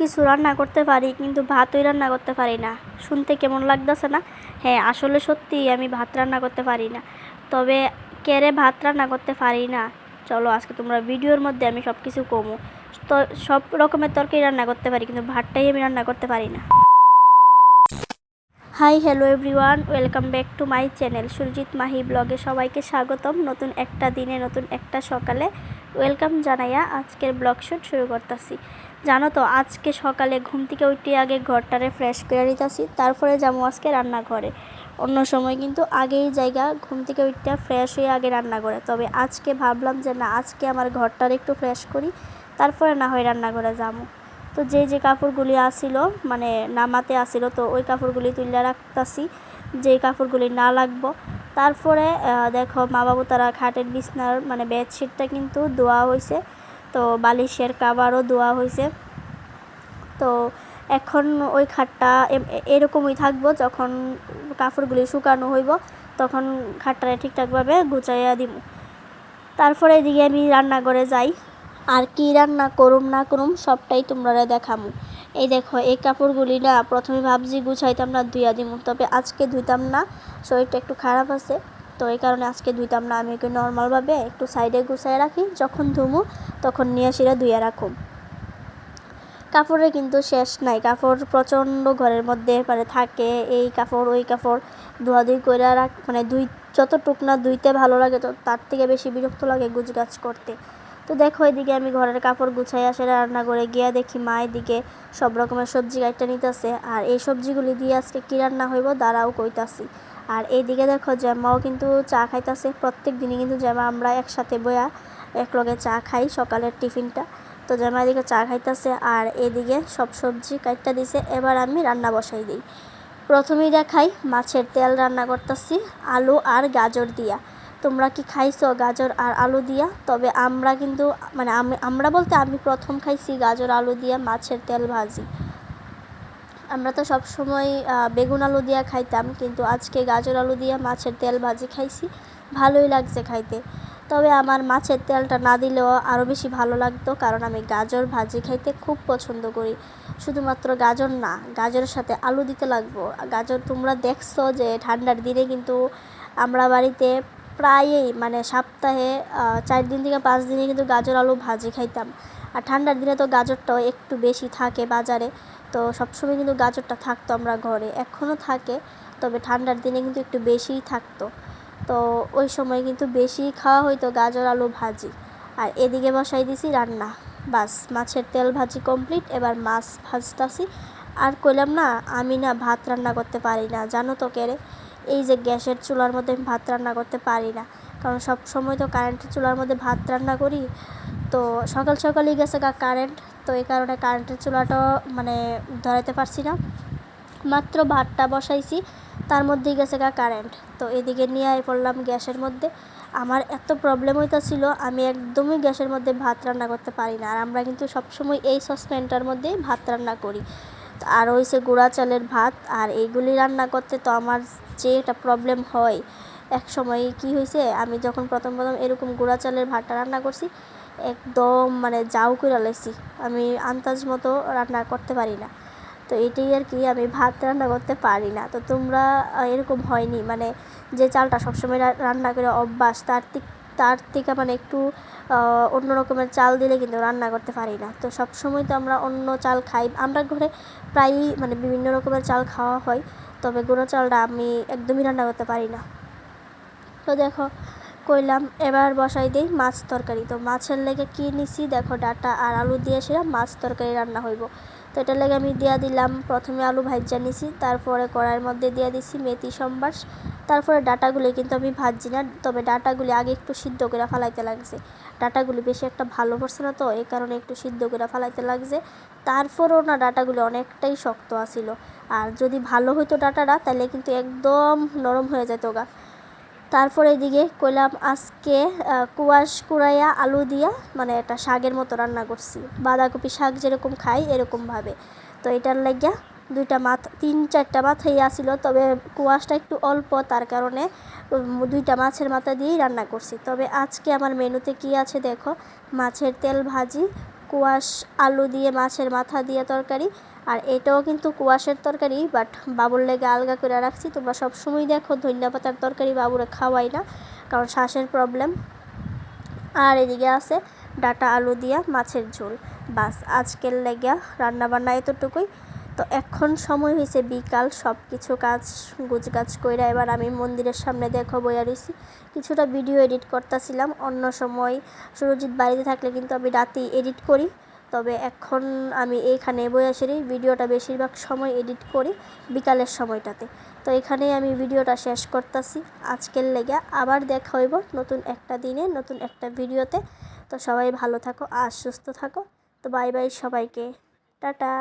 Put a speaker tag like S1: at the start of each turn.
S1: কিছু রান্না করতে পারি, কিন্তু ভাতই রান্না করতে পারি না। শুনতে কেমন লাগতেছে না? হ্যাঁ আসলে সত্যি আমি ভাত রান্না করতে পারি না। তবে কেড়ে ভাত রান্না করতে পারি না? চলো, আজকে তোমরা ভিডিওর মধ্যে আমি সব কিছু কমো। তো সব রকমের তরকারি রান্না করতে পারি, কিন্তু ভাতটাই আমি রান্না করতে পারি না। Hi, hello everyone, welcome back to my channel. Surajit Mahi ব্লগে সবাইকে স্বাগতম। নতুন একটা দিনে, নতুন একটা সকালে ওয়েলকাম জানাইয়া আজকের ব্লগ শুট শুরু করতেছি। জানো তো, আজকে সকালে ঘুম থেকে উঠে আগে ঘরটারে ফ্রেশ করে নিতেছি, তারপরে যাব আজকে রান্নাঘরে। অন্য সময় কিন্তু আগেই জায়গা ঘুম থেকে উঠতে ফ্রেশ হয়ে আগে রান্না করে তবে আজকে ভাবলাম যে না, আজকে আমার ঘরটার একটু ফ্রেশ করি, তারপরে না হয় রান্নাঘরে যাব। তো যে যে কাপড়গুলি আসিল মানে নামাতে আসিল, তো ওই কাপড়গুলি তুলে রাখতাছি, যে কাপড়গুলি না লাগবো তারপরে দেখো মা বাবু তারা খাটের বিছনার মানে বেডশিটটা কিন্তু ধোয়া হয়েছে তো বালিশের কাভারও ধোয়া হয়েছে তো এখন ওই খাটটা এরকমই থাকব যখন কাপড়গুলি শুকানো হইব, তখন খাটটা ঠিকঠাকভাবে গুছাইয়া দিব। তারপরে এদিকে আমি রান্নাঘরে যাই। আর কি রান্না করুম না করুম সবটাই তোমরা দেখামু। এই দেখো, এই কাপড়গুলি না প্রথমে ভাবছি গুছাইতাম না, ধুইয়া দিমু। তবে আজকে ধুইতাম না, শরীরটা একটু খারাপ আছে। তো এই কারণে আজকে ধুইতাম না, আমি একটু নর্মালভাবে একটু সাইডে গুছাই রাখি। যখন ধুমু, তখন নিয়ে সেটা ধুইয়া রাখুম। কাপড়ের কিন্তু শেষ নাই, কাপড় প্রচণ্ড ঘরের মধ্যে মানে থাকে। এই কাপড়, ওই কাপড় ধোয়াধুয়ি করে রাখ মানে দুই যতটুক না ধুইতে ভালো লাগে, তো তার থেকে বেশি বিরক্ত লাগে গুছগাছ করতে। তো দেখো এদিকে আমি ঘরের কাপড় গুছাই আসে, রান্না করে গিয়ে দেখি মা এদিকে সব রকমের সবজি কাটতে নিতেছে। আর এই সবজিগুলি দিয়ে আজকে কী রান্না হইব দাঁড়াও কইতাছি। আর এইদিকে দেখো জ্যামাও কিন্তু চা খাইতাছে, প্রত্যেক দিনই কিন্তু জ্যামা আমরা একসাথে বয়া একলগে চা খাই সকালের টিফিনটা। তো জামা এদিকে চা খাইতেছে আর এদিকে সব সবজি কাটটা দিছে, এবার আমি রান্না বসাই দিই। প্রথমেই দেখাই মাছের তেল রান্না করতেছি, আলু আর গাজর দিয়া। তোমরা কি খাইছো গাজর আর আলু দিয়া? তবে আমরা কিন্তু মানে আমি, আমরা বলতে আমি প্রথম খাইছি গাজর, আলু দিয়া, মাছের তেল ভাজি। আমরা তো সব সময় বেগুন আলু দিয়া খাইতাম, কিন্তু আজকে গাজর আলু দিয়া, মাছের তেল ভাজি খাইছি। ভালোই লাগছে খাইতে। তবে আমার মাছের তেলটা না দিলেও আরও বেশি ভালো লাগতো, কারণ আমি গাজর ভাজি খাইতে খুব পছন্দ করি। শুধুমাত্র গাজর না, গাজরের সাথে আলু দিতে লাগবো। গাজর তোমরা দেখছ যে ঠান্ডার দিনে কিন্তু আমরা বাড়িতে প্রায়ই মানে সপ্তাহে চার দিন থেকে পাঁচ দিনে কিন্তু গাজর, আলু ভাজি খাইতাম। আর ঠান্ডার দিনে তো গাজরটাও একটু বেশি থাকে বাজারে, তো সবসময় কিন্তু গাজরটা থাকতো আমরা ঘরে। এখনও থাকে, তবে ঠান্ডার দিনে কিন্তু একটু বেশিই থাকতো। তো ওই সময় কিন্তু বেশি খাওয়া হইতো গাজর, আলু ভাজি। আর এদিকে বসাই দিছি রান্না। বাস, মাছের তেল ভাজি কমপ্লিট, এবার মাছ ভাজতাছি। আর কইলাম না, আমি না ভাত রান্না করতে পারি না, জানো তো কেরে এই যে গ্যাসের চুলার মধ্যে আমি ভাত রান্না করতে পারি না। কারণ সব সময় তো কারেন্টের চুলার মধ্যে ভাত রান্না করি। তো সকাল সকালই গেছে গা কারেন্ট তো এই কারণে কারেন্টের চুলাটাও মানে ধরাইতে পারছি না। মাত্র ভাতটা বসাইছি, তার মধ্যেই গেছে গা কারেন্ট তো এদিকে নিয়ে আই পড়লাম গ্যাসের মধ্যে। আমার এত প্রবলেম হইতাছিল, আমি একদমই গ্যাসের মধ্যে ভাত রান্না করতে পারি না। আর আমরা কিন্তু সবসময় এই সসপ্যানটার মধ্যেই ভাত রান্না করি। আর হইছে গুঁড়া চালের ভাত, আর এইগুলি রান্না করতে তো আমার যে একটা প্রবলেম হয়। এক সময় কি হয়েছে আমি যখন প্রথম প্রথম এরকম গুঁড়া চালের ভাতটা রান্না করছি, একদম মানে যাও করে লেছি আমি আন্দাজ মতো রান্না করতে পারি না। তো এটাই আর কি, আমি ভাত রান্না করতে পারি না। তো তোমরা এরকম হয়নি? মানে যে চালটা সবসময় রান্না করে অভ্যাস, তার তার থেকে মানে একটু অন্য রকমের চাল দিলে কিন্তু রান্না করতে পারি না। তো সব সময় তো আমরা অন্য চাল খাই। আমরা ঘরে প্রায়ই মানে বিভিন্ন রকমের চাল খাওয়া হয়, তবে গুঁড়ো চালটা আমি একদমই রান্না করতে পারি না। তো দেখো, কইলাম এবার বসাই দিই মাছ তরকারি। তো মাছের লেগে কি নিছি? দেখো ডাটা আর আলু দিয়ে সেটা মাছ তরকারি রান্না হইব। তো এটার লেগে আমি দিয়া দিলাম। প্রথমে আলু ভাজা নিছি, তারপরে কড়াইয়ের মধ্যে দিয়া দিছি মেথি সম্বাস। তারপরে ডাটাগুলি কিন্তু আমি ভাজি না, তবে ডাটাগুলি আগে একটু সিদ্ধ করে ফালাইতে লাগছে। ডাটাগুলি বেশি একটা ভালো পড়ছে না তো এই কারণে একটু সিদ্ধ করে ফালাইতে লাগছে। তারপরেও না ডাটাগুলি অনেকটাই শক্ত আসিল আর যদি ভালো হইতো ডাটাটা, তাহলে কিন্তু একদম নরম হয়ে যেত গা। তারপরে এদিকে কইলাম আজকে কুয়াশ কুড়াইয়া আলু দিয়া মানে একটা শাকের মতো রান্না করছি। বাঁধাকপি শাক যেরকম খাই এরকমভাবে। তো এটার লাগিয়া দুইটা মাথ, তিন চারটা মাথাই আসিল তবে কুয়াশটা একটু অল্প, তার কারণে দুইটা মাছের মাথা দিয়েই রান্না করছি। তবে আজকে আমার মেনুতে কি আছে দেখো? মাছের তেল ভাজি, কুয়াশ আলু দিয়ে মাছের মাথা দিয়ে তরকারি আর এটাও কিন্তু কুয়াশের তরকারি বাট বাবুর লেগে আলগা করে রাখছি। তোমরা সবসময় দেখো, ধনিয়া পাতার তরকারি বাবুরে খাওয়াই না, কারণ শ্বাসের প্রবলেম আর এদিকে আছে ডাটা আলু দিয়া মাছের ঝোল। বাস, আজকের লেগা রান্নাবান্না এতটুকুই। তো এখন সময় হয়েছে বিকাল সব কিছু কাজ গুজগাছ কইরা এবার আমি মন্দিরের সামনে দেখো বইয়া রয়েছি কিছুটা ভিডিও এডিট করতেছিলাম, অন্য সময় সুরজিৎ বাড়িতে থাকলে কিন্তু আমি রাতেই এডিট করি। তবে এখন আমি এইখানে সেরি ভিডিওটা বেশিরভাগ সময় এডিট করি, বিকালের সময়টাতে। তো এখানেই আমি ভিডিওটা শেষ করতেছি। আজকের লেগে আবার দেখা হইব নতুন একটা দিনে, নতুন একটা ভিডিওতে। তো সবাই ভালো থাকো আর সুস্থ থাকো। তো বাই বাই সবাইকে। টাটা।